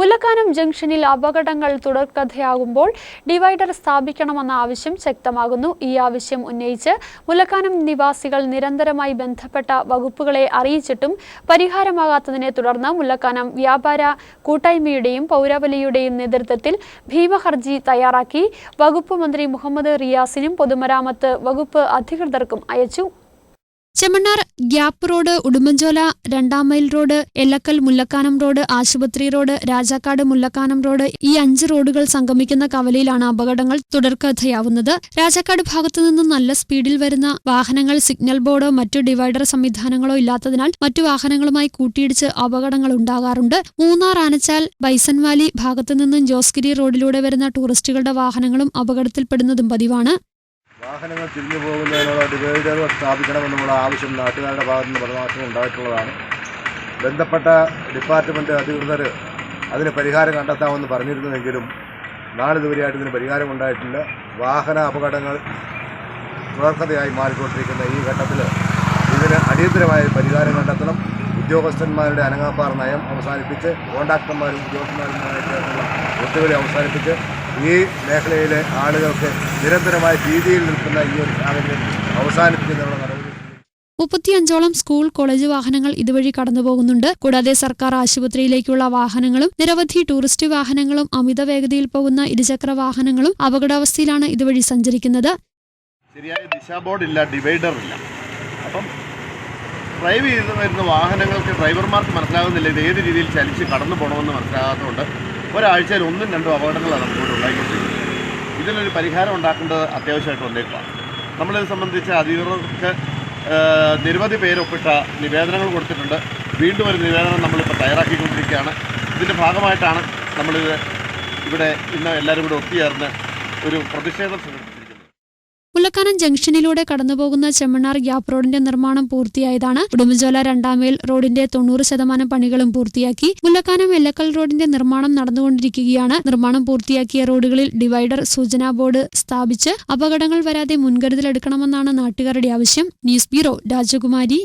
മുല്ലക്കാനം ജംഗ്ഷനിൽ അപകടങ്ങൾ തുടർക്കഥയാകുമ്പോൾ ഡിവൈഡർ സ്ഥാപിക്കണമെന്ന ആവശ്യം ശക്തമാകുന്നു. ഈ ആവശ്യം ഉന്നയിച്ച് മുല്ലക്കാനം നിവാസികൾ നിരന്തരമായി ബന്ധപ്പെട്ട വകുപ്പുകളെ അറിയിച്ചിട്ടും പരിഹാരമാകാത്തതിനെ തുടർന്ന് മുല്ലക്കാനം വ്യാപാര കൂട്ടായ്മയുടെയും പൌരവലിയുടെയും നേതൃത്വത്തിൽ ഭീമഹർജി തയ്യാറാക്കി വകുപ്പ് മന്ത്രി മുഹമ്മദ് റിയാസിനും പൊതുമരാമത്ത് വകുപ്പ് അധികൃതർക്കും അയച്ചു. ചെമ്മണ്ണാർ ഗ്യാപ്പ് റോഡ് ഉടുമ്പൻചോല രണ്ടാം mile road Ellakkal Mullakkanam road ആശുപത്രി റോഡ് രാജാക്കാട് മുല്ലക്കാനം റോഡ് ഈ അഞ്ച് റോഡുകൾ സംഗമിക്കുന്ന കവലയിലാണ് അപകടങ്ങൾ തുടർക്കഥയാവുന്നത്. രാജാക്കാട് ഭാഗത്തു നിന്നും നല്ല സ്പീഡിൽ വരുന്ന വാഹനങ്ങൾ സിഗ്നൽ ബോർഡോ മറ്റു ഡിവൈഡർ സംവിധാനങ്ങളോ ഇല്ലാത്തതിനാൽ മറ്റു വാഹനങ്ങളുമായി കൂട്ടിയിടിച്ച് അപകടങ്ങൾ ഉണ്ടാകാറുണ്ട്. മൂന്നാർ ആനച്ചാൽ ബൈസൻവാലി ഭാഗത്തു നിന്നും ജോസ്ഗിരി റോഡിലൂടെ വരുന്ന ടൂറിസ്റ്റുകളുടെ വാഹനങ്ങളും അപകടത്തിൽപ്പെടുന്നതും പതിവാണ്. വാഹനങ്ങൾ തിരിഞ്ഞു പോകുന്നതിനുള്ള ഡിവൈഡർ സ്ഥാപിക്കണമെന്നുള്ള ആവശ്യം നാട്ടുകാരുടെ ഭാഗത്തു നിന്ന് പരമാവധി ഉണ്ടായിട്ടുള്ളതാണ്. ബന്ധപ്പെട്ട ഡിപ്പാർട്ട്മെന്റ് അധികൃതർ അതിന് പരിഹാരം കണ്ടെത്താമെന്ന് പറഞ്ഞിരുന്നുവെങ്കിലും നാളിതുവരെയായിട്ട് ഇതിന് പരിഹാരം ഉണ്ടായിട്ടില്ല. വാഹന അപകടങ്ങൾ തുടർക്കഥയായി മാറിക്കൊണ്ടിരിക്കുന്ന ഈ ഘട്ടത്തിൽ ഇതിന് അടിയന്തരമായ പരിഹാരം കണ്ടെത്തണം. ഉദ്യോഗസ്ഥന്മാരുടെ അനങ്ങാപ്പാറ നയം അവസാനിപ്പിച്ച് കോൺട്രാക്ടർമാരും ഉദ്യോഗസ്ഥന്മാരുമായിട്ടുള്ള ഒത്തുകളി അവസാനിപ്പിച്ച് ഈ മേഖലയിലെ ആളുകൾക്ക് നിരന്തരമായ ഭീതിയിൽ നിൽക്കുന്ന ഈ ഒരു സാഹചര്യം അവസാനിപ്പിക്കുന്നതിനുള്ള നടപടി മുപ്പത്തിയഞ്ചോളം സ്കൂൾ കോളേജ് വാഹനങ്ങൾ ഇതുവഴി കടന്നുപോകുന്നുണ്ട്. കൂടാതെ സർക്കാർ ആശുപത്രിയിലേക്കുള്ള വാഹനങ്ങളും നിരവധി ടൂറിസ്റ്റ് വാഹനങ്ങളും അമിത വേഗതയിൽ പോകുന്ന ഇരുചക്ര വാഹനങ്ങളും അപകടാവസ്ഥയിലാണ് ഇതുവഴി സഞ്ചരിക്കുന്നത്. ശരിയായ ദിശാബോർഡ് ഇല്ല ഡിവൈഡർ ഇല്ല. അപ്പം ഡ്രൈവ് ചെയ്ത് വരുന്ന വാഹനങ്ങൾക്ക് ഡ്രൈവർമാർക്ക് മനസ്സിലാകുന്നില്ല ഇത് ഏത് രീതിയിൽ ചലിച്ച് കടന്നു പോകണമെന്ന് മനസ്സിലാകാത്തതുകൊണ്ട് ഒരാഴ്ചയിൽ ഒന്നും രണ്ടും അപകടങ്ങളാണ് നമുക്കിവിടെ ഉണ്ടായിക്കൊണ്ടിരിക്കുന്നത് ഇതിനൊരു പരിഹാരം ഉണ്ടാക്കേണ്ടത് അത്യാവശ്യമായിട്ട് വന്നേക്കുക നമ്മളിത് സംബന്ധിച്ച് അധികൃതർക്ക് നിരവധി പേരൊപ്പിട്ട നിവേദനങ്ങൾ കൊടുത്തിട്ടുണ്ട്. വീണ്ടും ഒരു നിവേദനം നമ്മളിപ്പോൾ തയ്യാറാക്കിക്കൊണ്ടിരിക്കുകയാണ്. ഇതിന്റെ ഭാഗമായിട്ടാണ് നമ്മളിത് ഇവിടെ ഇന്ന് എല്ലാവരും കൂടെ ഒത്തുചേർന്ന് ഒരു പ്രതിഷേധം സംഘടിപ്പിച്ചിരിക്കുന്നത് മുല്ലക്കാനം ജംഗ്ഷനിലൂടെ കടന്നുപോകുന്ന ചെമ്മണ്ണാർ ഗ്യാപ്പ് റോഡിന്റെ നിർമ്മാണം പൂർത്തിയായതാണ്. ഉടുമ്പൻചോല രണ്ടാമേൽ റോഡിന്റെ തൊണ്ണൂറ് ശതമാനം പണികളും പൂർത്തിയാക്കി. മുല്ലക്കാനം എല്ലക്കൽ റോഡിന്റെ നിർമ്മാണം നടന്നുകൊണ്ടിരിക്കുകയാണ്. നിർമ്മാണം പൂർത്തിയാക്കിയ റോഡുകളിൽ ഡിവൈഡർ സൂചനാ ബോർഡ് സ്ഥാപിച്ച് അപകടങ്ങൾ വരാതെ മുൻകരുതലെടുക്കണമെന്നാണ് നാട്ടുകാരുടെ ആവശ്യം. ന്യൂസ് ബ്യൂറോ രാജകുമാരി